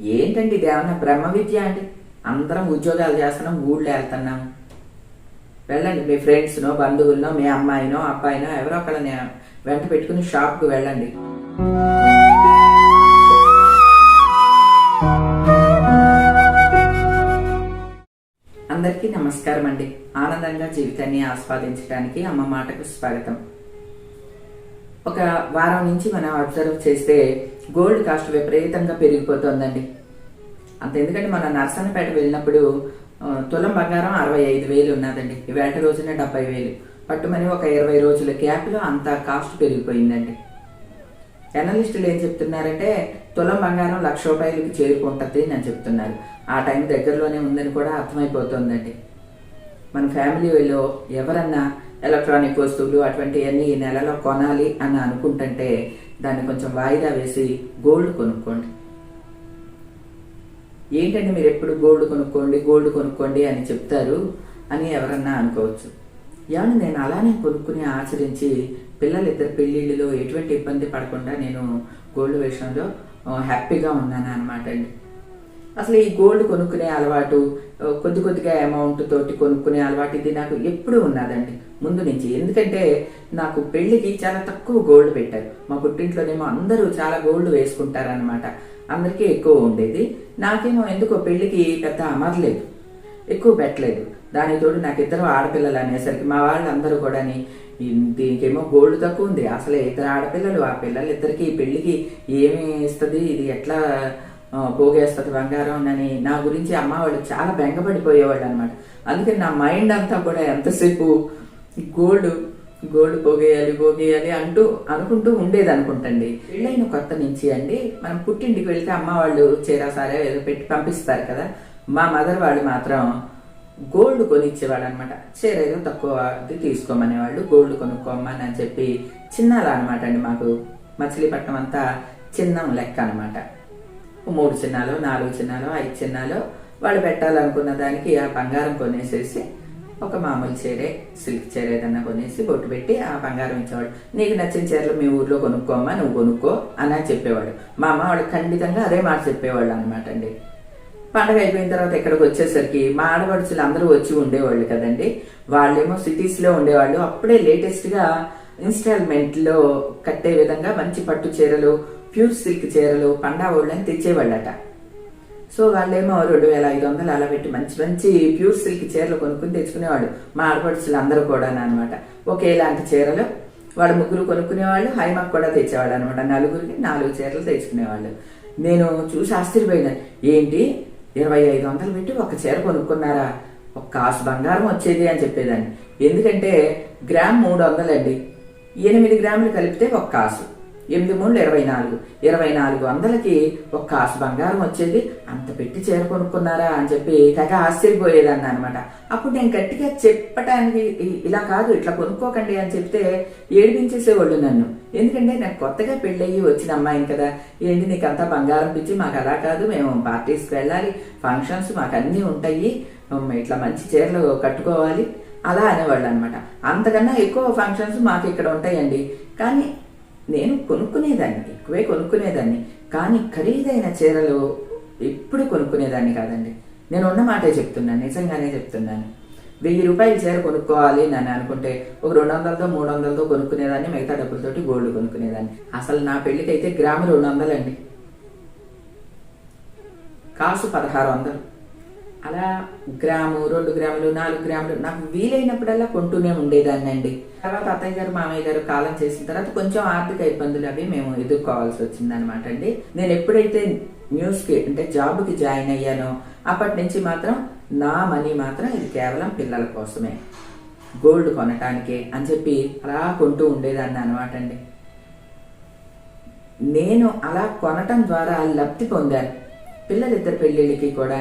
ఏంటండి ఇదేమన్నా బ్రహ్మ విద్య అండి? అందరం ఉద్యోగాలు చేస్తున్నాం ఊళ్ళో వెళ్తున్నాం. వెళ్ళండి మీ ఫ్రెండ్స్నో బంధువులనో మీ అమ్మాయినో అబ్బాయినో ఎవరో ఒకళ్ళని వెంట పెట్టుకుని షాప్కి వెళ్ళండి. అందరికీ నమస్కారం అండి. ఆనందంగా జీవితాన్ని ఆస్వాదించడానికి అమ్మ మాటకు స్వాగతం. ఒక వారం నుంచి మనం అబ్జర్వ్ చేస్తే గోల్డ్ కాస్ట్ విపరీతంగా పెరిగిపోతుందండి. అంత ఎందుకంటే మన నర్సన్నపేట వెళ్ళినప్పుడు తులం బంగారం అరవై ఐదు వేలు ఉన్నదండి. వేట రోజున డెబ్బై వేలు. పట్టుమని ఒక ఇరవై రోజుల గ్యాప్లో అంత కాస్ట్ పెరిగిపోయిందండి. ఎనలిస్టులు ఏం చెప్తున్నారంటే తులం బంగారం లక్ష రూపాయలకి చేరుకుంటుంది అని చెప్తున్నారు. ఆ టైం దగ్గరలోనే ఉందని కూడా అర్థమైపోతుందండి. మన ఫ్యామిలీలో ఎవరన్నా ఎలక్ట్రానిక్ వస్తువులు అటువంటివన్నీ ఈ నెలలో కొనాలి అని అనుకుంటుంటే దాన్ని కొంచెం వాయిదా వేసి గోల్డ్ కొనుక్కోండి. ఏంటంటే మీరు ఎప్పుడు గోల్డ్ కొనుక్కోండి గోల్డ్ కొనుక్కోండి అని చెప్తారు అని ఎవరన్నా అనుకోవచ్చు. ఏమన్నా నేను అలానే కొనుక్కుని ఆచరించి పిల్లలిద్దరు పెళ్ళిళ్ళలో ఎటువంటి ఇబ్బంది పడకుండా నేను గోల్డ్ విషయంలో హ్యాపీగా ఉన్నాను అనమాట అండి. అసలు ఈ గోల్డ్ కొనుక్కునే అలవాటు కొద్ది కొద్దిగా అమౌంట్ తోటి కొనుక్కునే అలవాటు ఇది నాకు ఎప్పుడూ ఉన్నదండి. ముందు నుంచి. ఎందుకంటే నాకు పెళ్ళికి చాలా తక్కువ గోల్డ్ పెట్టారు. మా పుట్టింట్లోనేమో అందరూ చాలా గోల్డ్ వేసుకుంటారనమాట అందరికీ ఎక్కువ ఉండేది. నాకేమో ఎందుకో పెళ్ళికి పెద్ద అమరలేదు. ఎక్కువ పెట్టలేదు. దానికి తోడు నాకు ఇద్దరు ఆడపిల్లలు అనేసరికి మా వాళ్ళందరూ కూడా దీనికేమో గోల్డ్ తక్కువ ఉంది. అసలు ఇద్దరు ఆడపిల్లలు ఆ పిల్లలు ఇద్దరికి పెళ్ళికి ఏమి ఇస్తుంది? ఇది ఎట్లా పోగేస్తుంది బంగారం అని. నా గురించి అమ్మ వాళ్ళు చాలా బెంగపడిపోయేవాళ్ళు అనమాట అందుకని నా మైండ్ అంతా కూడా ఎంతసేపు గోల్డ్ గోల్డ్ పోగేయాలి పోగేయాలి అంటూ అనుకుంటూ ఉండేది అనుకుంటండి పెళ్ళైన కొత్త నుంచి అండి మనం పుట్టింటికి వెళ్తే అమ్మ వాళ్ళు చేరాసారే ఏదో పెట్టి పంపిస్తారు కదా. మా మదర్ వాళ్ళు మాత్రం గోల్డ్ కొనిచ్చేవాడు అనమాట చీర ఏదో తక్కువ అది తీసుకోమనేవాళ్ళు గోల్డ్ కొనుక్కోమని అని చెప్పి చిన్నలా అనమాట అండి మాకు. మచిలీపట్నం అంతా చిన్నం లెక్క అనమాట మూడు చిన్నాలు నాలుగు చిన్నాలు ఐదు చిన్నాలు వాళ్ళు పెట్టాలనుకున్న దానికి ఆ బంగారం కొనేసేసి ఒక మామూలు చీరే సిల్క్ చీర ఏదన్నా కొనేసి బొట్టు పెట్టి ఆ బంగారం ఇచ్చేవాడు. నీకు నచ్చిన చీరలు మీ ఊర్లో కొనుక్కోమ్మా నువ్వు కొనుక్కో అని చెప్పేవాడు. మా అమ్మ వాడు ఖండితంగా అదే మాట చెప్పేవాళ్ళు అనమాట అండి. పండగ అయిపోయిన తర్వాత ఇక్కడికి వచ్చేసరికి మా ఆడపడుచులు అందరూ వచ్చి ఉండేవాళ్ళు కదండి. వాళ్ళేమో సిటీస్లో ఉండేవాళ్ళు. అప్పుడే లేటెస్ట్గా ఇన్స్టాల్మెంట్లో కట్టే విధంగా మంచి పట్టు చీరలు ప్యూర్ సిల్క్ చీరలు పండా వాళ్ళని తెచ్చేవాళ్ళట. సో వాళ్ళేమో రెండు వేల ఐదు వందలు అలా పెట్టి మంచి మంచి ప్యూర్ సిల్క్ చీరలు కొనుక్కుని తెచ్చుకునేవాడు మా ఆడపడుచులు అందరూ కూడా అనమాట ఒకేలాంటి చీరలు వాడు ముగ్గురు కొనుక్కునేవాళ్ళు హైమాక్ కూడా తెచ్చేవాడు అనమాట నలుగురికి నాలుగు చీరలు తెచ్చుకునేవాళ్ళు. నేను చూసి ఆశ్చర్యపోయినా ఏంటి? ఇరవై ఐదు వందలు పెట్టి ఒక చీర కొనుక్కున్నారా? ఒక కాసు బంగారం వచ్చేది అని చెప్పేదాన్ని. ఎందుకంటే గ్రామ్ మూడు వందలండి. ఎనిమిది గ్రాములు కలిపితే ఒక కాసు. ఎనిమిది మూడు ఇరవై నాలుగు. ఇరవై నాలుగు వందలకి ఒక కాసు బంగారం వచ్చేది. అంత పెట్టి చీర కొనుక్కున్నారా అని చెప్పి తెగ ఆశ్చర్యపోయేదాన్ని అనమాట అప్పుడు నేను గట్టిగా చెప్పటానికి ఇ- ఇలా కాదు ఇట్లా కొనుక్కోకండి అని చెప్తే ఏడిపించేసేవాళ్ళు నన్ను. ఎందుకంటే నాకు కొత్తగా పెళ్ళయ్యి వచ్చిన అమ్మాయిని కదా. ఏంటి నీకు అంతా బంగారం పిచ్చి? మాకు అలా కాదు. మేము పార్టీస్కి వెళ్ళాలి. ఫంక్షన్స్ మాకు అన్నీ ఉంటాయి. ఇట్లా మంచి చీరలు కట్టుకోవాలి. అలా అనేవాళ్ళు అనమాట అంతకన్నా ఎక్కువ ఫంక్షన్స్ మాకు ఇక్కడ ఉంటాయండి. కానీ నేను కొనుక్కునేదాన్ని ఎక్కువే కొనుక్కునేదాన్ని. కానీ ఖరీదైన చీరలు ఎప్పుడు కొనుక్కునేదాన్ని కాదండి. నేను ఉన్న మాటే చెప్తున్నాను నిజంగానే చెప్తున్నాను. వెయ్యి రూపాయల చీర కొనుక్కోవాలి అని అనుకుంటే ఒక రెండు వందలతో మూడు వందలతో కొనుక్కునేదాన్ని మిగతా డబ్బులతోటి గోల్డ్ కొనుక్కునేదాన్ని. అసలు నా పెళ్ళికి అయితే గ్రాము రెండు వందలండి కాసు పదహారు వందలు. అలా గ్రాము రెండు గ్రాములు నాలుగు గ్రాములు నాకు వీలైనప్పుడల్లా కొంటూనే ఉండేదాన్ని అండి. తర్వాత అత్తయ్య గారు మామయ్య గారు కాలం చేసిన తర్వాత కొంచెం ఆర్థిక ఇబ్బందులు అవి మేము ఎదుర్కోవాల్సి వచ్చింది అనమాట అండి. నేను ఎప్పుడైతే న్యూస్కి అంటే జాబ్కి జాయిన్ అయ్యానో అప్పటి నుంచి మాత్రం నా మనీ మాత్రం ఇది కేవలం పిల్లల కోసమే. గోల్డ్ కొనటానికే అని చెప్పి అలా కొంటూ ఉండేదాన్ని అనమాట అండి. నేను అలా కొనటం ద్వారా లబ్ధి పొందాను. పిల్లలిద్దరు పెళ్ళిళ్ళకి కూడా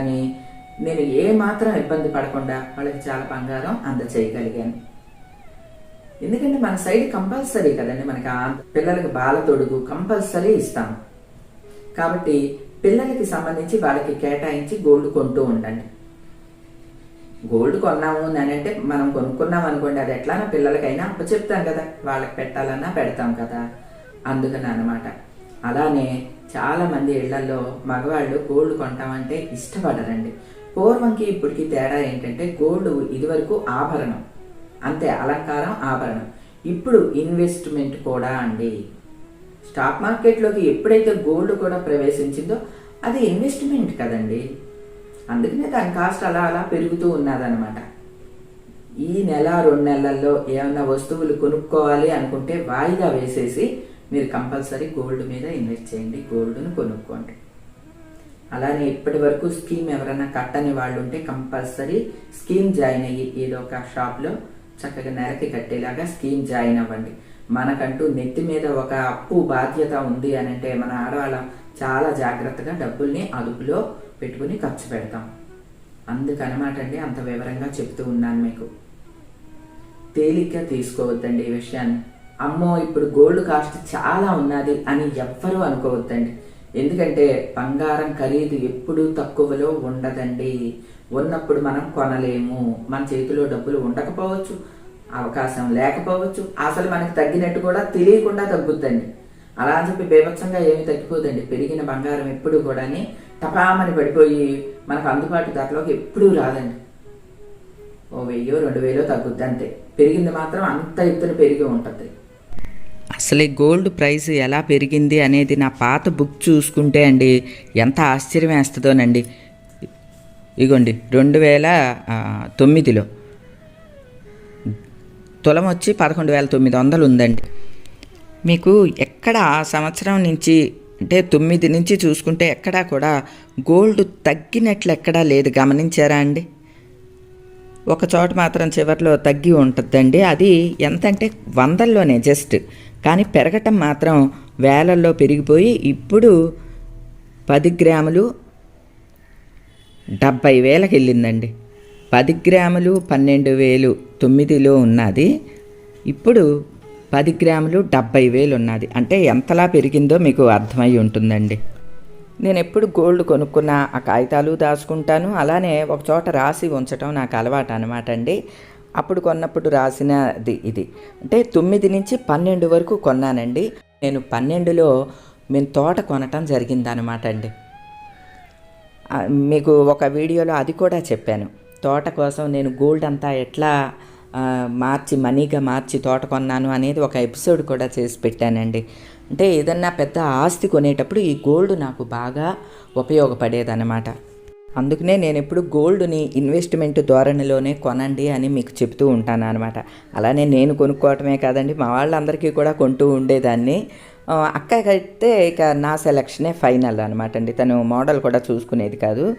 నేను ఏ మాత్రం ఇబ్బంది పడకుండా వాళ్ళకి చాలా బంగారం అందచేయగలిగాను. ఎందుకంటే మన సైడ్ కంపల్సరీ కదండి మనకి ఆ పిల్లలకి బాల తొడుగు కంపల్సరీ ఇస్తాం. కాబట్టి పిల్లలకి సంబంధించి వాళ్ళకి కేటాయించి గోల్డ్ కొంటూ ఉండండి. గోల్డ్ కొన్నాము అని అంటే మనం కొనుక్కున్నాం అనుకోండి అది ఎట్లానో పిల్లలకైనా అప్పు చెప్తాం కదా వాళ్ళకి పెట్టాలన్నా పెడతాం కదా అందుకని అనమాట అలానే చాలా మంది ఇళ్ళలో మగవాళ్ళు గోల్డ్ కొంటామంటే ఇష్టపడరండి. పూర్వంకి ఇప్పటికి తేడా ఏంటంటే గోల్డ్ ఇదివరకు ఆభరణం. అంతే అలంకారం ఆభరణం. ఇప్పుడు ఇన్వెస్ట్మెంట్ కూడా అండి. స్టాక్ మార్కెట్లోకి ఎప్పుడైతే గోల్డ్ కూడా ప్రవేశించిందో అది ఇన్వెస్ట్మెంట్ కదండి. అందుకనే దాని కాస్ట్ అలా అలా పెరుగుతూ ఉన్నదనమాట ఈ నెల రెండు నెలల్లో ఏమైనా వస్తువులు కొనుక్కోవాలి అనుకుంటే వాయిదా వేసేసి మీరు కంపల్సరీ గోల్డ్ మీద ఇన్వెస్ట్ చేయండి గోల్డ్ను కొనుక్కోండి. అలానే ఇప్పటి వరకు స్కీమ్ ఎవరైనా కట్టని వాళ్ళు ఉంటే కంపల్సరీ స్కీమ్ జాయిన్ అయ్యి ఏదో ఒక షాప్లో చక్కగా నెలకి కట్టేలాగా స్కీమ్ జాయిన్ అవ్వండి. మనకంటూ నెత్తి మీద ఒక అప్పు బాధ్యత ఉంది అని అంటే మన ఆడవాళ్ళం చాలా జాగ్రత్తగా డబ్బుల్ని అదుపులో పెట్టుకుని ఖర్చు పెడతాం. అందుకనమాట అండి అంత వివరంగా చెప్తూ ఉన్నాను మీకు. తేలిగ్గా తీసుకోవద్దండి ఈ విషయాన్ని. అమ్మో ఇప్పుడు గోల్డ్ కాస్ట్ చాలా ఉన్నది అని ఎవ్వరూ అనుకోవద్దండి. ఎందుకంటే బంగారం ఖరీదు ఎప్పుడూ తక్కువలో ఉండదండి. ఉన్నప్పుడు మనం కొనలేము. మన చేతిలో డబ్బులు ఉండకపోవచ్చు అవకాశం లేకపోవచ్చు. అసలు మనకు తగ్గినట్టు కూడా తెలియకుండా తగ్గుద్దండి. అలా అని చెప్పి బీభత్సంగా ఏమి తగ్గిపోదండి పెరిగిన బంగారం ఎప్పుడు కూడాని టపామని పడిపోయి మనకు అందుబాటు ధరలోకి ఎప్పుడూ రాదండి. ఓ వెయ్యో రెండు వేలో తగ్గుద్ది అంతే పెరిగింది మాత్రం అంత ఎత్తున పెరిగి ఉంటుంది. అసలే గోల్డ్ ప్రైస్ ఎలా పెరిగింది అనేది నా పాత బుక్ చూసుకుంటే అండి ఎంత ఆశ్చర్యం వేస్తుందోనండి ఇగోండి రెండు వేల తొమ్మిదిలో. తులం వచ్చి పదకొండు వేల తొమ్మిది వందలు ఉందండి మీకు ఎక్కడ ఆ సంవత్సరం నుంచి అంటే తొమ్మిది నుంచి చూసుకుంటే ఎక్కడా కూడా గోల్డ్ తగ్గినట్లు ఎక్కడా లేదు గమనించారా అండి? ఒక చోట మాత్రం చివర్లో తగ్గి ఉంటుందండి. అది ఎంత అంటే వందల్లోనే జస్ట్. కానీ పెరగటం మాత్రం వేలల్లో పెరిగిపోయి ఇప్పుడు పది గ్రాములు డెబ్బై వేలకు వెళ్ళిందండి. పది గ్రాములు పన్నెండు వేలు తొమ్మిదిలో ఉన్నది. ఇప్పుడు పది గ్రాములు డెబ్బై వేలు ఉన్నది. అంటే ఎంతలా పెరిగిందో మీకు అర్థమై ఉంటుందండి. నేను ఎప్పుడు గోల్డ్ కొనుక్కున్న ఆ కాగితాలు దాచుకుంటాను. అలానే ఒక చోట రాసి ఉంచటం నాకు అలవాటు అనమాట అండి. అప్పుడు కొన్నప్పుడు రాసినది ఇది. అంటే తొమ్మిది నుంచి పన్నెండు వరకు కొన్నానండి. నేను పన్నెండులో మేము తోట కొనటం జరిగిందనమాట అండి. మీకు ఒక వీడియోలో అది కూడా చెప్పాను. తోట కోసం నేను గోల్డ్ అంతా ఎట్లా మార్చి మనీగా మార్చి తోట కొన్నాను అనేది ఒక ఎపిసోడ్ కూడా చేసి పెట్టానండి. అంటే ఏదన్నా పెద్ద ఆస్తి కొనేటప్పుడు ఈ గోల్డ్ నాకు బాగా ఉపయోగపడేదన్నమాట. అందుకనే నేను ఎప్పుడు గోల్డ్ని ఇన్వెస్ట్మెంట్ ధోరణిలోనే కొనండి అని మీకు చెప్తూ ఉంటాను అనమాట అలానే నేను కొనుక్కోవటమే కాదండి మా వాళ్ళందరికీ కూడా కొంటూ ఉండేదాన్ని. అక్కకైతే ఇక నా సెలక్షనే ఫైనల్ అనమాట అండి. తను మోడల్ కూడా చూసుకునేది కాదు.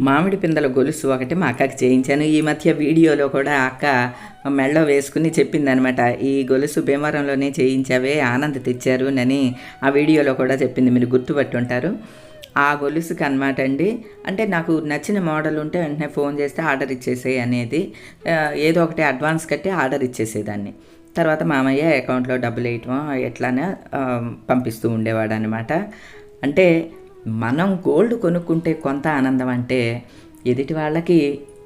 మామిడి పిందల గొలుసు ఒకటి మా అక్కకి చేయించాను. ఈ మధ్య వీడియోలో కూడా అక్క మెళ్ళో వేసుకుని చెప్పిందనమాట ఈ గొలుసు భీమవరంలోనే చేయించావే ఆనంద్ తెచ్చారు అని ఆ వీడియోలో కూడా చెప్పింది. మీరు గుర్తుపట్టుంటారు. ఉంటారు ఆ గొలుసుకి అనమాట అండి. అంటే నాకు నచ్చిన మోడల్ ఉంటే వెంటనే ఫోన్ చేస్తే ఆర్డర్ ఇచ్చేసేయి అనేది ఏదో ఒకటి అడ్వాన్స్ కట్టి ఆర్డర్ ఇచ్చేసేదాన్ని. తర్వాత మామయ్య అకౌంట్లో డబ్బులు వేయటం ఎట్లానే పంపిస్తూ ఉండేవాడు అనమాట అంటే మనం గోల్డ్ కొనుక్కుంటే కొంత ఆనందం అంటే ఎదుటి వాళ్ళకి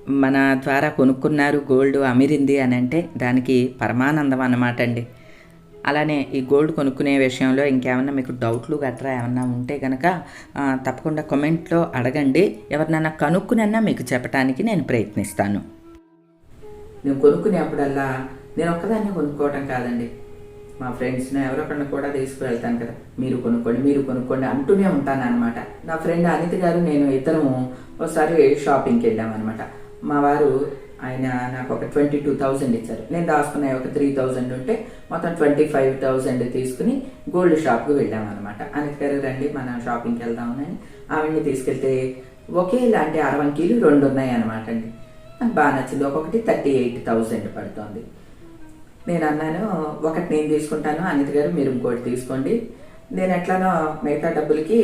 మన ద్వారా కొనుక్కున్నారు గోల్డ్ అమిరింది అని అంటే దానికి పరమానందం అన్నమాట అండి. అలానే ఈ గోల్డ్ కొనుక్కునే విషయంలో ఇంకేమన్నా మీకు డౌట్లు గట్రా ఏమన్నా ఉంటే కనుక తప్పకుండా కమెంట్లో అడగండి. ఎవరినైనా కనుక్కునన్నా మీకు చెప్పడానికి నేను ప్రయత్నిస్తాను. నేను కొనుక్కునేప్పుడల్లా నేను ఒక్కదాన్ని కొనుక్కోవటం కాదండి. మా ఫ్రెండ్స్ని ఎవరొకరిని కూడా తీసుకువెళ్తాను కదా. మీరు కొనుక్కోండి మీరు కొనుక్కోండి అంటూనే ఉంటాను అనమాట నా ఫ్రెండ్ అనిత గారు నేను ఇద్దరము ఒకసారి షాపింగ్కి వెళ్ళామన్నమాట. మా వారు ఆయన నాకు ఒక ట్వంటీ టూ థౌజండ్ ఇచ్చారు. నేను దాచుకున్న ఒక త్రీ థౌజండ్ ఉంటే మొత్తం ట్వంటీ ఫైవ్ థౌజండ్ తీసుకుని గోల్డ్ షాప్కి వెళ్ళామన్నమాట. అనిత గారు రండి మన షాపింగ్కి వెళ్దామని ఆవిడ్ని తీసుకెళ్తే ఒకేలాంటి అరవంకీలు రెండు ఉన్నాయి అనమాట అండి. నాకు బాగా నచ్చింది. ఒక్కొక్కటి థర్టీ ఎయిట్ థౌజండ్ పడుతుంది. నేను అన్నాను ఒకటి నేను తీసుకుంటాను. అనిత గారు మీరు ఇంకోటి తీసుకోండి. నేను ఎట్లానో మిగతా డబ్బులకి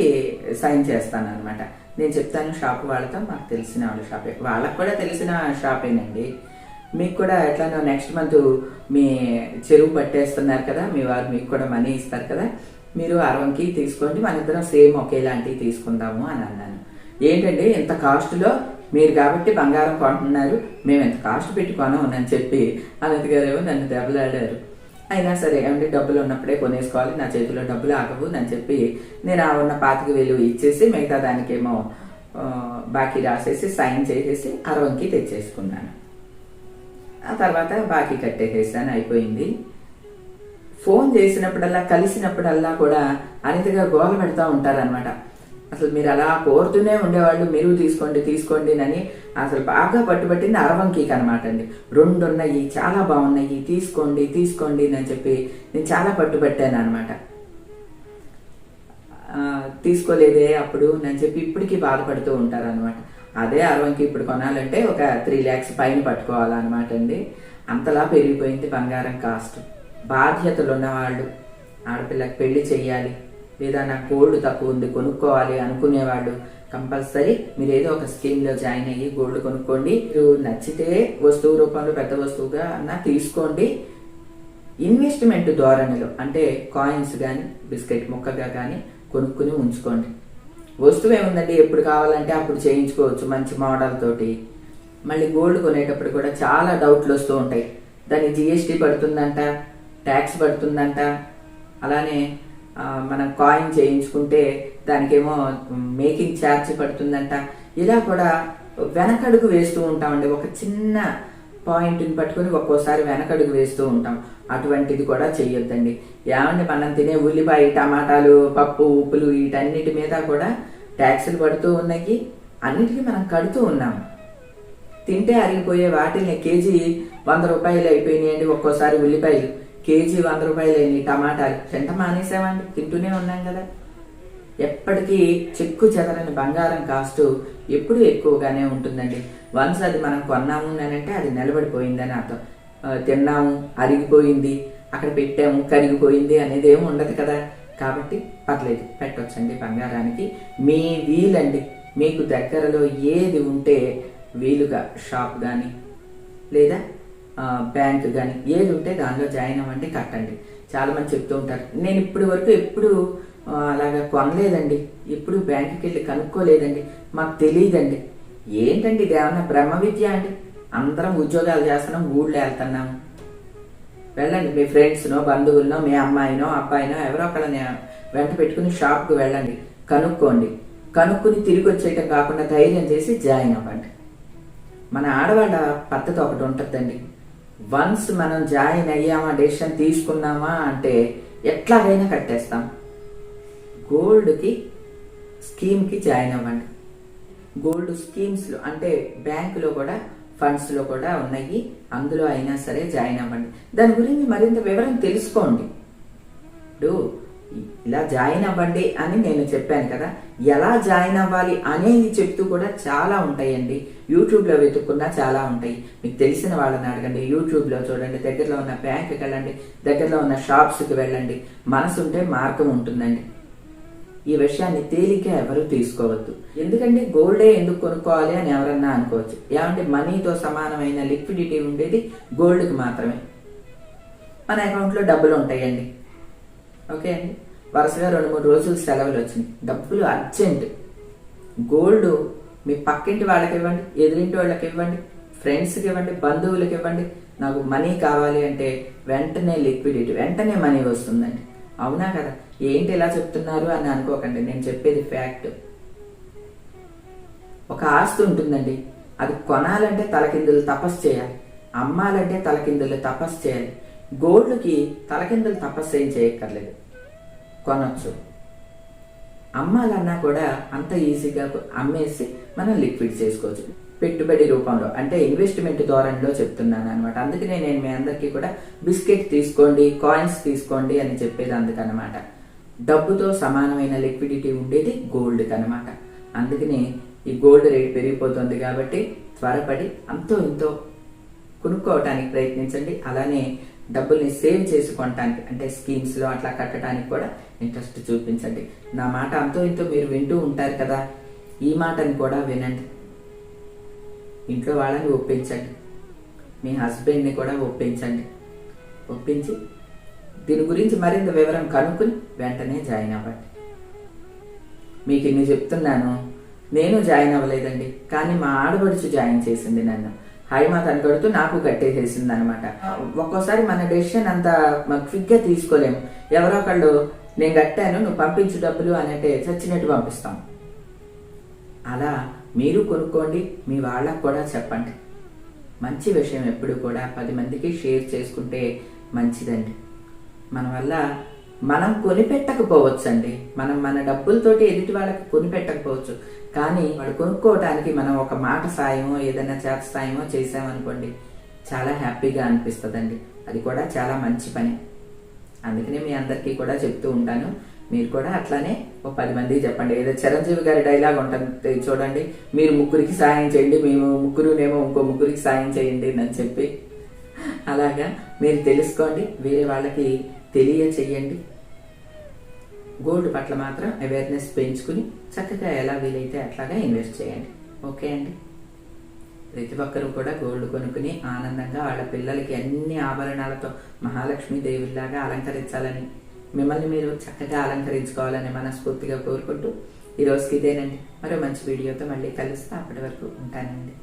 సైన్ చేస్తాను అనమాట నేను చెప్తాను షాప్ వాళ్ళతో మాకు తెలిసిన వాళ్ళ షాపే వాళ్ళకు కూడా తెలిసిన షాపేనండి మీకు కూడా ఎట్లానో నెక్స్ట్ మంత్ మీ చెరువు పట్టేస్తున్నారు కదా మీ వారు మీకు కూడా మనీ ఇస్తారు కదా మీరు అరవంకి తీసుకోండి. మనిద్దరం సేమ్ ఒకేలాంటివి తీసుకుందాము అని అన్నాను. ఏంటండి ఇంత కాస్ట్లో మీరు కాబట్టి బంగారం కొంటున్నారు మేము ఎంత కాస్ట్ పెట్టి అని చెప్పి అనంత్ గారేమో నన్ను దెబ్బలాడారు. అయినా సరే ఏమంటే డబ్బులు ఉన్నప్పుడే కొనేసుకోవాలి నా చేతిలో డబ్బులు ఆగవు అని చెప్పి నేను ఆ ఉన్న పాతిక వేలు ఇచ్చేసి మిగతా దానికేమో బాకీ రాసేసి సైన్ చేసేసి అరవంకి తెచ్చేసుకున్నాను. ఆ తర్వాత బాకీ కట్టేసేసాను అయిపోయింది. ఫోన్ చేసినప్పుడల్లా కలిసినప్పుడల్లా కూడా అనితగా గోల పెడతా ఉంటారనమాట అసలు మీరు అలా కోరుతూనే ఉండేవాళ్ళు మీరు తీసుకోండి తీసుకోండి అని అసలు బాగా పట్టుబట్టింది అరవంకీకి అనమాట అండి. రెండు ఉన్నాయి చాలా బాగున్నాయి తీసుకోండి తీసుకోండి అని చెప్పి నేను చాలా పట్టుబట్టాను అనమాట తీసుకోలేదే అప్పుడు నేను చెప్పి ఇప్పటికీ బాధపడుతూ ఉంటారు అనమాట అదే అరవంకి ఇప్పుడు కొనాలంటే ఒక త్రీ ల్యాక్స్ పైన పట్టుకోవాలన్నమాట అండి. అంతలా పెరిగిపోయింది బంగారం కాస్ట్. బాధ్యతలు ఉన్నవాళ్ళు ఆడపిల్లకి పెళ్ళి చేయాలి లేదా నాకు గోల్డ్ తక్కువ ఉంది కొనుక్కోవాలి అనుకునేవాళ్ళు కంపల్సరీ మీరు ఏదో ఒక స్కీమ్లో జాయిన్ అయ్యి గోల్డ్ కొనుక్కోండి. మీరు నచ్చితే వస్తువు రూపంలో పెద్ద వస్తువుగా అన్న తీసుకోండి. ఇన్వెస్ట్మెంట్ ధోరణిలో అంటే కాయిన్స్ కానీ బిస్కెట్ ముక్కగా కానీ కొనుక్కుని ఉంచుకోండి. వస్తువు ఏముందండి? ఎప్పుడు కావాలంటే అప్పుడు చేయించుకోవచ్చు మంచి మోడల్ తోటి. మళ్ళీ గోల్డ్ కొనేటప్పుడు కూడా చాలా డౌట్లు వస్తూ ఉంటాయి. దానికి జిఎస్టీ పడుతుందంట ట్యాక్స్ పడుతుందంట అలానే మనం కాయిన్ చేయించుకుంటే దానికేమో మేకింగ్ ఛార్జ్ పడుతుందంట. ఇలా కూడా వెనకడుగు వేస్తూ ఉంటామండి. ఒక చిన్న పాయింట్ని పట్టుకొని ఒక్కోసారి వెనకడుగు వేస్తూ ఉంటాం. అటువంటిది కూడా చెయ్యొద్దండి. ఏమండి మనం తినే ఉల్లిపాయ టమాటాలు పప్పు ఉప్పులు వీటన్నిటి మీద కూడా ట్యాక్సులు పడుతూ ఉన్నాయి. అన్నిటికీ మనం కడుతూ ఉన్నాం. తింటే అరిగిపోయే వాటిని కేజీ వంద రూపాయలు అయిపోయినాయండి ఒక్కోసారి ఉల్లిపాయలు. కేజీ వంద రూపాయలు అయినాయి టమాటాలు చెంట మానేసామండి. తింటూనే ఉన్నాం కదా. ఎప్పటికీ చెక్కు చెదరని బంగారం కాస్టు ఎప్పుడు ఎక్కువగానే ఉంటుందండి. వన్స్ అది మనం కొన్నాము అని అంటే అది నిలబడిపోయిందని అర్థం. తిన్నాము అరిగిపోయింది అక్కడ పెట్టాము కరిగిపోయింది అనేది ఏమి ఉండదు కదా. కాబట్టి పర్లేదు పెట్టొచ్చండి బంగారానికి. మీ వీలండి. మీకు దగ్గరలో ఏది ఉంటే వీలుగా షాప్ కానీ లేదా బ్యాంక్ కానీ ఏది ఉంటే దానిలో జాయిన్ అవ్వండి కట్టండి. చాలా మంది చెప్తూ ఉంటారు. నేను ఇప్పటి వరకు ఎప్పుడు అలాగా కొనలేదండి. ఎప్పుడు బ్యాంకుకి వెళ్ళి కనుక్కోలేదండి. మాకు తెలియదండి ఏంటండి ఇది ఏమన్నా బ్రహ్మ విద్య అండి? అందరం ఉద్యోగాలు చేస్తున్నాం ఊళ్ళో వెళ్తున్నాం. వెళ్ళండి మీ ఫ్రెండ్స్నో బంధువులనో మీ అమ్మాయినో అబ్బాయినో ఎవరో ఒకళ్ళని వెంట పెట్టుకుని షాప్కి వెళ్ళండి. కనుక్కోండి. కనుక్కుని తిరిగి వచ్చేయటం కాకుండా ధైర్యం చేసి జాయిన్ అవ్వండి. మన ఆడవాళ్ళ పద్ధతి ఒకటి ఉంటుందండి. వన్స్ మనం జాయిన్ అయ్యామా డెసిషన్ తీసుకున్నామా అంటే ఎట్లాగైనా కట్టేస్తాం. గోల్డ్కి స్కీమ్కి జాయిన్ అవ్వండి. గోల్డ్ స్కీమ్స్లో అంటే బ్యాంకులో కూడా ఫండ్స్లో కూడా ఉన్నాయి. అందులో అయినా సరే జాయిన్ అవ్వండి. దాని గురించి మరింత వివరం తెలుసుకోండి. ఇప్పుడు ఇలా జాయిన్ అవ్వండి అని నేను చెప్పాను కదా. ఎలా జాయిన్ అవ్వాలి అనేది చెప్తూ కూడా చాలా ఉంటాయండి. యూట్యూబ్లో వెతుక్కున్నా చాలా ఉంటాయి. మీకు తెలిసిన వాళ్ళని అడగండి. యూట్యూబ్లో చూడండి. దగ్గరలో ఉన్న బ్యాంక్కి వెళ్ళండి. దగ్గరలో ఉన్న షాప్స్కి వెళ్ళండి. మనసుంటే మార్గం ఉంటుందండి. ఈ విషయాన్ని తేలిక ఎవరు తీసుకోవద్దు. ఎందుకంటే గోల్డే ఎందుకు కొనుక్కోవాలి అని ఎవరన్నా అనుకోవచ్చు. ఏమంటే మనీతో సమానమైన లిక్విడిటీ ఉండేది గోల్డ్కి మాత్రమే. మన అకౌంట్లో డబ్బులు ఉంటాయండి. ఓకే అండి? వరుసగా రెండు మూడు రోజులు సెలవులు వచ్చింది డబ్బులు అర్జెంట్. గోల్డ్ మీ పక్కింటి వాళ్ళకి ఇవ్వండి ఎదురింటి వాళ్ళకి ఇవ్వండి ఫ్రెండ్స్కి ఇవ్వండి బంధువులకి ఇవ్వండి. నాకు మనీ కావాలి అంటే వెంటనే లిక్విడిటీ వెంటనే మనీ వస్తుందండి. అవునా కదా? ఏంటి ఇలా చెప్తున్నారు అని అనుకోకండి నేను చెప్పేది ఫ్యాక్ట్. ఒక ఆస్తి ఉంటుందండి. అది కొనాలంటే తలకిందులు తపస్సు చేయాలి. అమ్మాలంటే తలకిందులు తపస్సు చేయాలి. గోల్డ్కి తలకిందులు తపస్సు ఏం చేయక్కర్లేదు. కొనొచ్చు. అమ్మాలన్నా కూడా అంత ఈజీగా అమ్మేసి మనం లిక్విడ్ చేసుకోవచ్చు. పెట్టుబడి రూపంలో అంటే ఇన్వెస్ట్మెంట్ ధోరణిలో చెప్తున్నాను అనమాట అందుకనే నేను మీ అందరికీ కూడా బిస్కెట్ తీసుకోండి కాయిన్స్ తీసుకోండి అని చెప్పేది అందుకనమాట డబ్బుతో సమానమైన లిక్విడిటీ ఉండేది గోల్డ్ కనమాట అందుకని ఈ గోల్డ్ రేట్ పెరిగిపోతుంది కాబట్టి త్వరపడి అంతో ఇంతో కొనుక్కోవటానికి ప్రయత్నించండి. అలానే డబ్బుల్ని సేవ్ చేసుకోవటానికి అంటే స్కీమ్స్లో అట్లా కట్టడానికి కూడా ఇంట్రెస్ట్ చూపించండి. నా మాట అంతో ఇంతో మీరు వింటూ ఉంటారు కదా ఈ మాటని కూడా వినండి. ఇంట్లో వాళ్ళని ఒప్పించండి. మీ హస్బెండ్ని కూడా ఒప్పించండి. ఒప్పించి దీని గురించి మరింత వివరం కనుక్కుని వెంటనే జాయిన్ అవ్వండి. మీకు ఇన్ని చెప్తున్నాను. నేను జాయిన్ అవ్వలేదండి కానీ మా ఆడపడుచు జాయిన్ చేసింది నన్ను. హైమా తను కడుతూ నాకు కట్టేసేసింది అనమాట ఒక్కోసారి మన డెసిషన్ అంత క్విక్గా తీసుకోలేము. ఎవరో ఒకళ్ళు నేను కట్టాను నువ్వు పంపించు డబ్బులు అనంటే చచ్చినట్టు పంపిస్తాం. అలా మీరు కొనుక్కోండి మీ వాళ్ళకు కూడా చెప్పండి. మంచి విషయం ఎప్పుడు కూడా పది మందికి షేర్ చేసుకుంటే మంచిదండి. మన వల్ల మనం కొనిపెట్టకపోవచ్చు అండి మనం మన డబ్బులతోటి ఎదుటి వాళ్ళకి కొనిపెట్టకపోవచ్చు. కానీ వాడు కొనుక్కోవడానికి మనం ఒక మాట సాయమో ఏదైనా చేత సాయమో చేసామనుకోండి చాలా హ్యాపీగా అనిపిస్తుందండి. అది కూడా చాలా మంచి పని. అందుకనే మీ అందరికీ కూడా చెప్తూ ఉంటాను. మీరు కూడా అట్లానే ఒక పది మందికి చెప్పండి. ఏదో చిరంజీవి గారి డైలాగ్ ఉంటుంది చూడండి. మీరు ముగ్గురికి సాయం చేయండి మేము ముగ్గురునేమో ఇంకో ముగ్గురికి సాయం చేయండి అని చెప్పి. అలాగా మీరు తెలుసుకోండి వేరే వాళ్ళకి తెలియ చెయ్యండి గోల్డ్ పట్ల మాత్రం అవేర్నెస్ పెంచుకుని చక్కగా ఎలా వీలైతే అట్లాగా ఇన్వెస్ట్ చేయండి. ఓకే అండి? ప్రతి ఒక్కరూ కూడా గోల్డ్ కొనుక్కుని ఆనందంగా వాళ్ళ పిల్లలకి అన్ని ఆభరణాలతో మహాలక్ష్మి దేవుల్లాగా అలంకరించాలని మిమ్మల్ని మీరు చక్కగా అలంకరించుకోవాలని మనస్ఫూర్తిగా కోరుకుంటూ ఈ రోజుకి ఇదేనండి. మరో మంచి వీడియోతో మళ్ళీ కలుస్తా. అప్పటి వరకు ఉంటానండి.